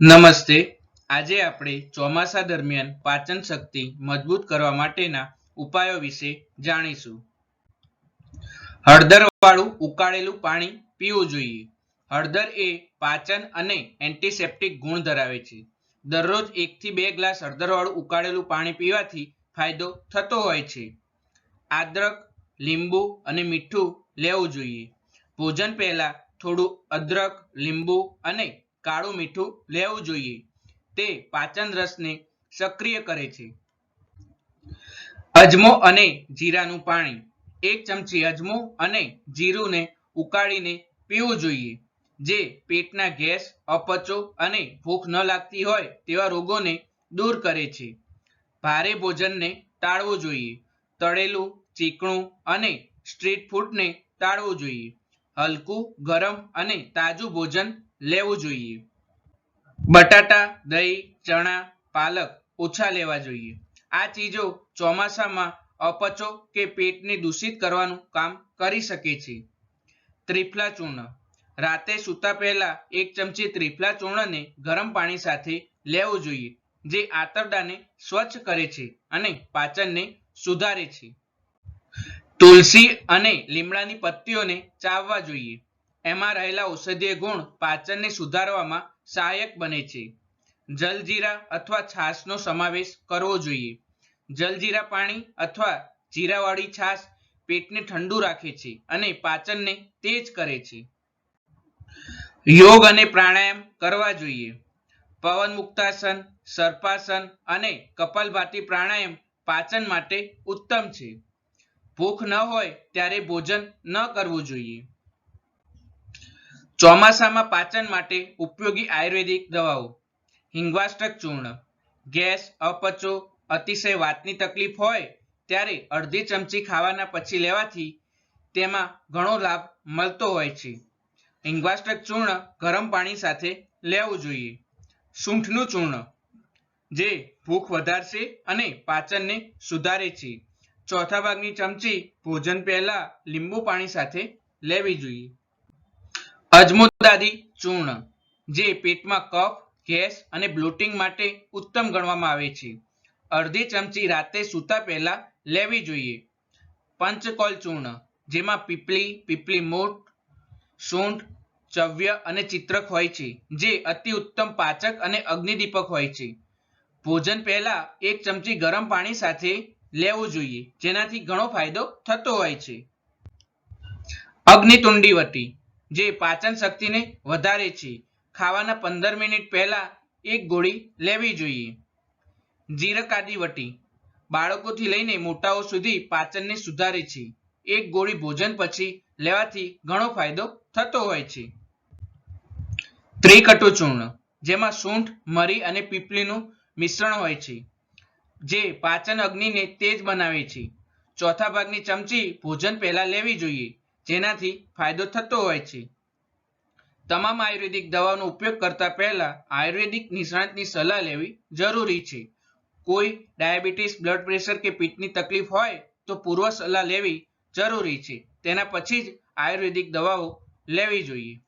નમસ્તે. આજે આપણે ચોમાસા દરમિયાન પાચન શક્તિ મજબૂત કરવા માટેના ઉપાયો વિશે જાણીશું. હળદરવાળું ઉકાળેલું પાણી પીવું જોઈએ. હળદર એ પાચન અને એન્ટિસેપ્ટિક ગુણ ધરાવે છે. દરરોજ એકથી બે ગ્લાસ હળદરવાળું ઉકાળેલું પાણી પીવાથી ફાયદો થતો હોય છે. આદરક, લીંબુ અને મીઠું લેવું જોઈએ. ભોજન પહેલા થોડું અદરક, લીંબુ અને કાળું મીઠું લેવું જોઈએ. તે પાચન રસને સક્રિય કરે છે. અજમો અને જીરાનું પાણી. એક ચમચી અજમો અને જીરુંને ઉકાળીને પીવું જોઈએ. જે પેટના ગેસ, અપચો અને ભૂખ ન લાગતી હોય તેવા રોગોને દૂર કરે છે. ભારે ભોજનને ટાળવું જોઈએ. તળેલું, ચીકણું અને સ્ટ્રીટ ફૂડને ટાળવું જોઈએ. હલકું, ગરમ અને તાજું ભોજન લેવું જોઈએ. બટાટા, દહીં, ચણા, પાલક ઓછા લેવા જોઈએ. આ ચીજો ચોમાસામાં અપચો કે પેટને દૂષિત કરવાનું કામ કરી શકે છે. ત્રિફલા ચૂર્ણ. રાતે સૂતા પહેલા એક ચમચી ત્રિફલા ચૂર્ણને ગરમ પાણી સાથે લેવું જોઈએ, જે આંતરડાને સ્વચ્છ કરે છે અને પાચનને સુધારે છે. તુલસી અને લીમડાની પત્તીઓને ચાવવા જોઈએ. એમાં રહેલા ઔષધીય ગુણ પાચનને સુધારવામાં સહાયક બને છે. જલજીરા અથવા છાશનો સમાવેશ કરવો જોઈએ. જલજીરા પાણી અથવા જીરાવાળી છાશ પેટને ઠંડુ રાખે છે અને પાચનને તેજ કરે છે. યોગ અને પ્રાણાયામ કરવા જોઈએ. પવન મુક્તાસન, સર્પાસન અને કપાલભાતી પ્રાણાયામ પાચન માટે ઉત્તમ છે. ભૂખ ન હોય ત્યારે ભોજન ન કરવું જોઈએ. ચોમાસામાં પાચન માટે ઉપયોગી આયુર્વેદિક દવાઓ. હિંગવાષ્ટક ચૂર્ણ. ગેસ અપચો, અતિશય વાતની તકલીફ હોય ત્યારે અડધી ચમચી ખાવાના પછી લેવાથી તેમાં ઘણો લાભ મળતો હોય છે. હિંગવાષ્ટક ચૂર્ણ ગરમ પાણી સાથે લેવું જોઈએ. સૂંઠનું ચૂર્ણ, જે ભૂખ વધારશે અને પાચનને સુધારે છે. ચોથા ભાગની ચમચી ભોજન પહેલા લીંબુ પાણી સાથે લેવી જોઈએ. અજમોદાદી ચૂર્ણ, જે પેટમાં કફ, ગેસ અને બ્લોટિંગ માટે ઉત્તમ ગણવામાં આવે છે. અડધી ચમચી રાતે સૂતા પહેલા લેવી જોઈએ. પંચકોલ ચૂર્ણ, જેમાં પીપળી પીપળી મૂઠ સૂંઠ, ચવ્ય અને ચિત્રક હોય છે, જે અતિ ઉત્તમ પાચક અને અગ્નિદીપક હોય છે. ભોજન પહેલા એક ચમચી ગરમ પાણી સાથે લેવું જોઈએ, જેનાથી ઘણો ફાયદો થતો હોય છે. અગ્નિતુંડી વટી જે પાચન શક્તિને વધારે છે. ખાવાના પંદર મિનિટ પહેલા એક ગોળી લેવી જોઈએ. જીરકાદી વટી. બાળકોથી લઈને મોટાઓ સુધી પાચનને સુધારે છે. એક ગોળી ભોજન પછી લેવાથી ઘણો ફાયદો થતો હોય છે. ત્રિકટુ ચૂર્ણ, જેમાં સૂંઠ, મરી અને પીપળીનું મિશ્રણ હોય છે, જે પાચન અગ્નિને તેજ બનાવે છે. ચોથા ભાગની ચમચી ભોજન પહેલા લેવી જોઈએ. જેનાથી ફાયદો થતો હોય છે. તમામ આયુર્વેદિક દવાનો ઉપયોગ કરતા પહેલા આયુર્વેદિક નિષ્ણાતની સલાહ લેવી જરૂરી છે. કોઈ ડાયાબિટીસ, બ્લડ પ્રેશર કે પીઠની તકલીફ હોય તો પૂર્વ સલાહ લેવી જરૂરી છે. તેના પછી જ આયુર્વેદિક દવાઓ લેવી જોઈએ.